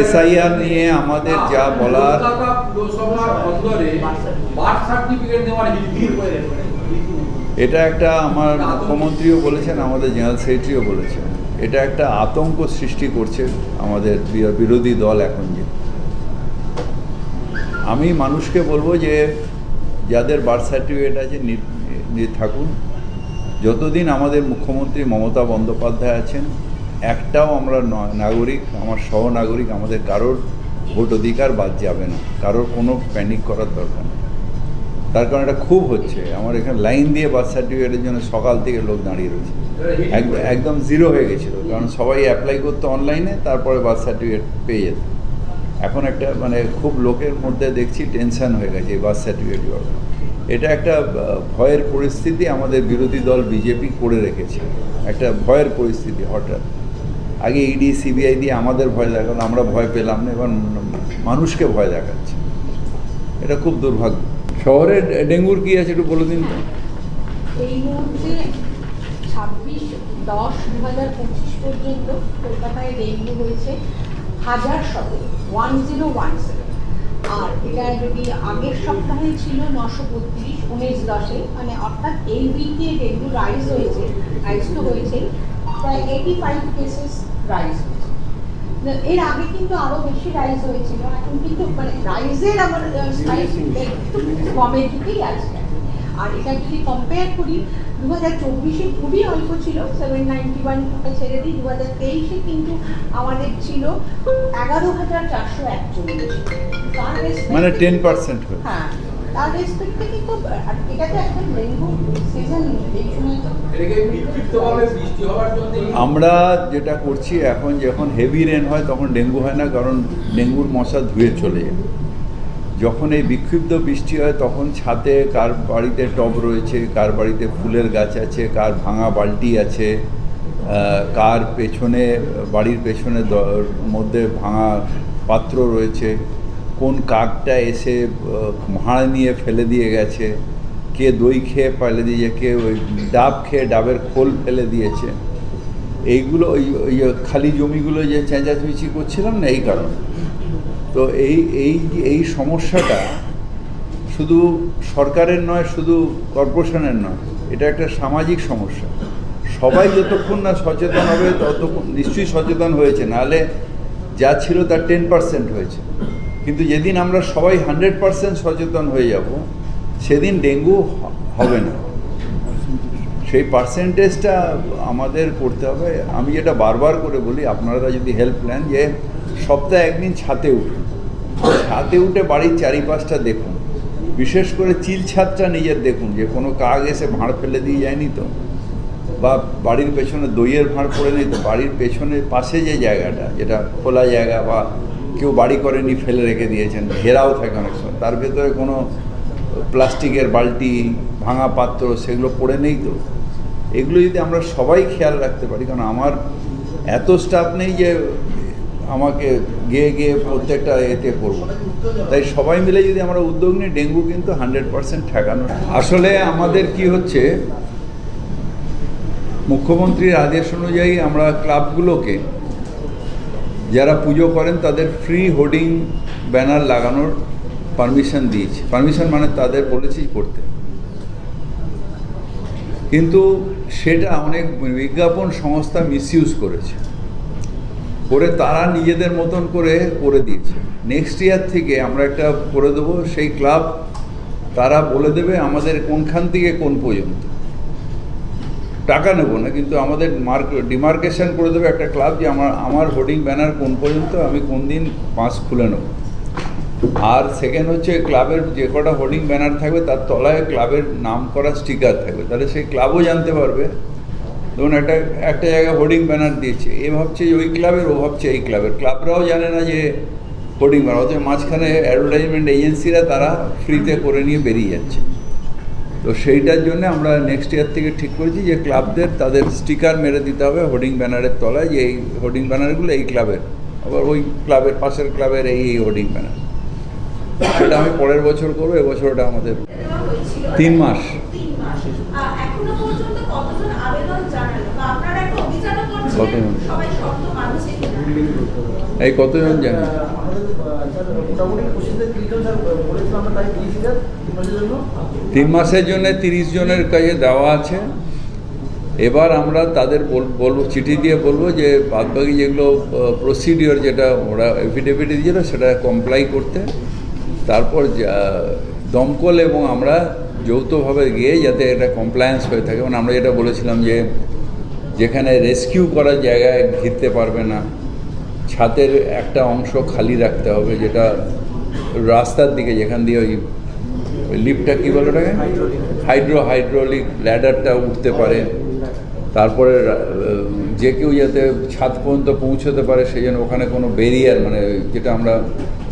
SIR নিয়ে আমাদের যা বলার। এটা একটা আমার মুখ্যমন্ত্রীও বলেছেন আমাদের জেনারেল সেক্রেটারিও বলেছেন। এটা একটা আতঙ্ক সৃষ্টি করছে আমাদের বিরোধী দল এখন যে। আমি মানুষকে বলব যে যাদের বার্থ সার্টিফিকেট আছে থাকুন। যতদিন আমাদের মুখ্যমন্ত্রী মমতা বন্দ্যোপাধ্যায় আছেন একটাও আমরা নাগরিক, আমার সহনাগরিক, আমাদের কারোর ভোট অধিকার বাদ যাবে না। কারোর কোনো প্যানিক করার দরকার নেই। তার কারণ এটা খুব হচ্ছে। আমার এখানে লাইন দিয়ে বার্থ সার্টিফিকেটের জন্য সকাল থেকে লোক দাঁড়িয়ে রয়েছে। একদম জিরো হয়ে গেছিল। কারণ সবাই অ্যাপ্লাই করতো অনলাইনে তারপরে বার্থ সার্টিফিকেট পেয়ে যেত। এখন একটা মানে খুব লোকের মধ্যে দেখছি টেনশন হয়ে গেছে এই বার্থ সার্টিফিকেট এটা একটা ভয়ের পরিস্থিতি আমাদের বিরোধী দল বিজেপি করে রেখেছে। একটা ভয়ের পরিস্থিতি হঠাৎ। আগে ইডি সিবিআই দিয়ে আমাদের ভয় দেখাল আমরা ভয় পেলাম না, এবার মানুষকে ভয় দেখাচ্ছে। এটা খুব দুর্ভাগ্য। শহরে ডেঙ্গুর কি আছে একটু বলে দিন তো। এই মুহূর্তে ছাব্বিশ দশ দু হাজার পঁচিশ পর্যন্ত কলকাতায় ডেঙ্গু হয়েছে হাজার সতেরো ওয়ান জিরো ওয়ান সেভেন আর এটা যদি আগের সপ্তাহে ছিল নশো বত্রিশ, উনিশ দশে মানে অর্থাৎ এই উইকে ডেঙ্গু রাইজ হয়েছে রাইজ তো হয়েছে প্রায় এইটি ফাইভ কেসেস রাইজ হয়েছে। এর আগে কিন্তু আরও বেশি রাইজ হয়েছিল এখন কিন্তু মানে রাইজের আমার একটু কমের দিকেই আছে। আর এটা যদি কম্পেয়ার করি দু হাজার চব্বিশে খুবই অল্প ছিল সেভেন নাইনটি ওয়ান ছেড়ে দিই দু হাজার তেইশে কিন্তু আমাদের ছিল এগারো হাজার চারশো একচল্লিশ। মানে টেন পার্সেন্ট হ্যাঁ তার রেসপেক্টে কিন্তু এটা তো একদম ডেঙ্গু সিজন এই সময় তো। আমরা যেটা করছি এখন যখন হেভি রেন হয় তখন ডেঙ্গু হয় না, কারণ ডেঙ্গুর মশা ধুয়ে চলে যায়। যখন এই বিক্ষিপ্ত বৃষ্টি হয় তখন ছাদে কার বাড়িতে টব রয়েছে, কার বাড়িতে ফুলের গাছ আছে, কার ভাঙা বালতি আছে কার পেছনে, বাড়ির পেছনে মধ্যে ভাঙা পাত্র রয়েছে, কোন কাকটা এসে ভাঁড় নিয়ে ফেলে দিয়ে গেছে কে দই খেয়ে ফেলে দিয়েছে, কে ওই ডাব খেয়ে ডাবের খোল ফেলে দিয়েছে। এইগুলো ওই ওই খালি জমিগুলো যে চেঁচাচুচি করছিলাম না এই কারণে। তো এই এই এই সমস্যাটা শুধু সরকারের নয়, শুধু কর্পোরেশনের নয়, এটা একটা সামাজিক সমস্যা। সবাই যতক্ষণ না সচেতন হবে, ততক্ষণ নিশ্চয়ই সচেতন হয়েছে, নাহলে যা ছিল তার টেন পার্সেন্ট হয়েছে। কিন্তু যেদিন আমরা সবাই হান্ড্রেড পার্সেন্ট সচেতন হয়ে যাব সেদিন ডেঙ্গু হবে না। সেই পার্সেন্টেজটা আমাদের করতে হবে। আমি যেটা বারবার করে বলি, আপনারা যদি হেল্প নেন যে সপ্তাহে একদিন ছাতে উঠুন। ছাতে উঠে বাড়ির চারিপাশটা দেখুন। বিশেষ করে চিল ছাদটা নিজের দেখুন, যে কোনো কাক এসে ভাঁড় ফেলে দিয়ে যায়নি তো, বা বাড়ির পেছনে দইয়ের ভাঁড় পড়ে নেই তো, বাড়ির পেছনে পাশে যে জায়গাটা, যেটা খোলা জায়গা বা কেউ বাড়ি করেনি, ফেলে রেখে দিয়েছেন, ঘেরাও থাকে অনেক সময়। তার ভেতরে কোনো প্লাস্টিকের বালতি, ভাঙা পাত্র, সেগুলো পড়ে নেই তো। এগুলো যদি আমরা সবাই খেয়াল রাখতে পারি, কারণ আমার এত স্টাফ নেই যে আমাকে গিয়ে গিয়ে প্রত্যেকটা এতে করব। তাই সবাই মিলে যদি আমরা উদ্যোগ নিই, ডেঙ্গু কিন্তু হান্ড্রেড পার্সেন্ট ঠেকানো। আসলে আমাদের কি হচ্ছে, মুখ্যমন্ত্রীর আদেশ অনুযায়ী আমরা ক্লাবগুলোকে, যারা পুজো করেন, তাদের ফ্রি হোর্ডিং ব্যানার লাগানোর পারমিশন দিয়েছি। পারমিশন মানে তাদের বলেছি করতে। কিন্তু সেটা অনেক বিজ্ঞাপন সংস্থা মিসইউজ করেছে। করে তারা নিজেদের মতন করে করে দিয়েছে। নেক্সট ইয়ার থেকে আমরা একটা করে দেবো, সেই ক্লাব তারা বলে দেবে আমাদের কোনখান থেকে কোন পর্যন্ত। টাকা নেব না, কিন্তু আমাদের মার্ক ডিমার্কেশন করে দেবে একটা ক্লাব যে আমার আমার হোর্ডিং ব্যানার কোন পর্যন্ত, আমি কোন দিন পাঁচ খুলে নেব। আর সেকেন্ড হচ্ছে ক্লাবের যে কটা হোর্ডিং ব্যানার থাকবে, তার তলায় ক্লাবের নাম করা স্টিকার থাকবে। তাহলে সেই ক্লাবও জানতে পারবে। ধরুন একটা একটা জায়গায় হোর্ডিং ব্যানার দিয়েছে, এ ভাবছে ওই ক্লাবের ও ভাবছে এই ক্লাবের ক্লাবরাও জানে না যে হোর্ডিং ব্যানার অথবা মাঝখানে অ্যাডভার্টাইজমেন্ট এজেন্সিরা তারা ফ্রিতে করে নিয়ে বেরিয়ে যাচ্ছে। তো সেইটার জন্য আমরা নেক্সট ইয়ার থেকে ঠিক করেছি যে ক্লাবদের তাদের স্টিকার মেরে দিতে হবে হোর্ডিং ব্যানারের তলায়, যে এই হোর্ডিং ব্যানারগুলো এই ক্লাবের আবার ওই ক্লাবের পাশের ক্লাবের এই এই হোর্ডিং ব্যানার সেটা আমি পরের বছর করব এবছর ওটা আমাদের তিন মাস। এই কতজন জানেন তিন মাসের জন্য তিরিশ জনের কাছে দেওয়া আছে। এবার আমরা তাদের বল- বলব, চিঠি দিয়ে বলব যে বাদবাকি যেগুলো প্রসিডিওর যেটা ওরা এফিডেভিট দিয়েছিল সেটা কমপ্লাই করতে। তারপর দমকল এবং আমরা যৌথভাবে গিয়ে যাতে এটা কমপ্লায়েন্স হয়ে থাকে। মানে আমরা যেটা বলেছিলাম যে, যেখানে রেস্কিউ করার জায়গায় ঘিরতে পারবে না, ছাদের একটা অংশ খালি রাখতে হবে, যেটা রাস্তার দিকে, যেখান দিয়ে ওই লিফটটা কী বলে ওটাকে? হাইড্রো হাইড্রোলিক ল্যাডারটা উঠতে পারে। তারপরে যে কেউ যাতে ছাদ পর্যন্ত পৌঁছতে পারে, সেই জন্য ওখানে কোনো ব্যারিয়ার মানে যেটা আমরা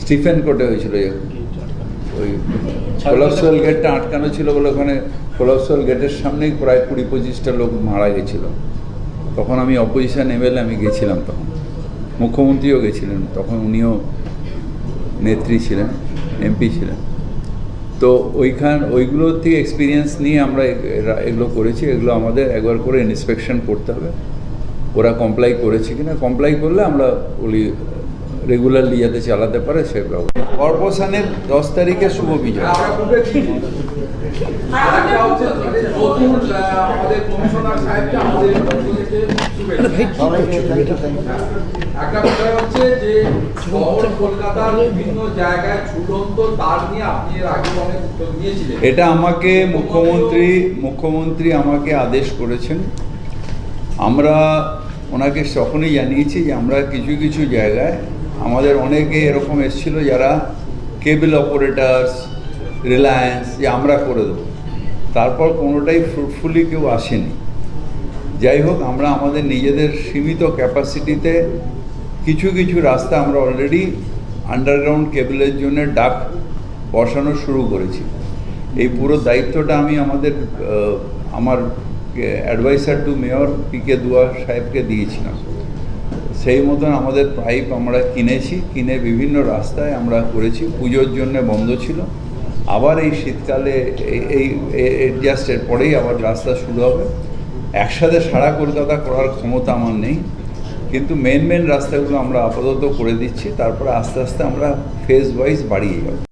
স্টিফেন কোর্টে হয়েছিল ওই কোলাপসুয়াল গেটটা আটকানো ছিল বলে ওখানে কোলাপসুয়াল গেটের সামনেই প্রায় কুড়ি পঁচিশটা লোক মারা গেছিল। তখন আমি অপোজিশন এমএলএ, আমি গেছিলাম তখন। মুখ্যমন্ত্রীও গেছিলেন, তখন উনিও নেত্রী ছিলেন, এমপি ছিলেন। তো ওইখান ওইগুলোর থেকে এক্সপিরিয়েন্স নিয়ে আমরা এগুলো করেছি। এগুলো আমাদের একবার করে ইন্সপেকশন করতে হবে। ওরা কমপ্লাই করেছে কিনা কমপ্লাই করলে আমরা ওই রেগুলারলি যাতে চালাতে পারে সে ব্যবস্থা। কর্পোরেশনের দশ তারিখে শুভ বিজয়। একটা বিষয় হচ্ছে যে শহর কলকাতার বিভিন্ন জায়গায় তার নিয়ে আপনি এর আগে অনেক উদ্যোগ নিয়েছিলেন। এটা আমাকে মুখ্যমন্ত্রী মুখ্যমন্ত্রী আমাকে আদেশ করেছেন। আমরা ওনাকে তখনই জানিয়েছি যে আমরা কিছু কিছু জায়গায় আমাদের অনেকে এরকম এসেছিল যারা কেবল অপারেটার্স রিলায়েন্স যে আমরা করে দেবো। তারপর কোনোটাই ফ্রুটফুলি কেউ আসেনি। যাই হোক, আমরা আমাদের নিজেদের সীমিত ক্যাপাসিটিতে কিছু কিছু রাস্তা আমরা অলরেডি আন্ডারগ্রাউন্ড কেবলের জন্য ডাক বসানো শুরু করেছি। এই পুরো দায়িত্বটা আমি আমাদের আমার advisor to mayor P K Dua সাহেবকে দিয়েছিলাম। সেই মতন আমাদের পাইপ আমরা কিনেছি, কিনে বিভিন্ন রাস্তায় আমরা করেছি, পুজোর জন্য বন্ধ ছিল। আবার এই শীতকালে এই- জাস্ট এর পরেই আবার রাস্তা শুরু হবে। একসাথে সারা কলকাতা করার ক্ষমতা আমার নেই। কিন্তু মেন মেন রাস্তাগুলো আমরা আপাতত করে দিচ্ছি, তারপরে আস্তে আস্তে আমরা ফেজ ওয়াইজ বাড়িয়ে যাব।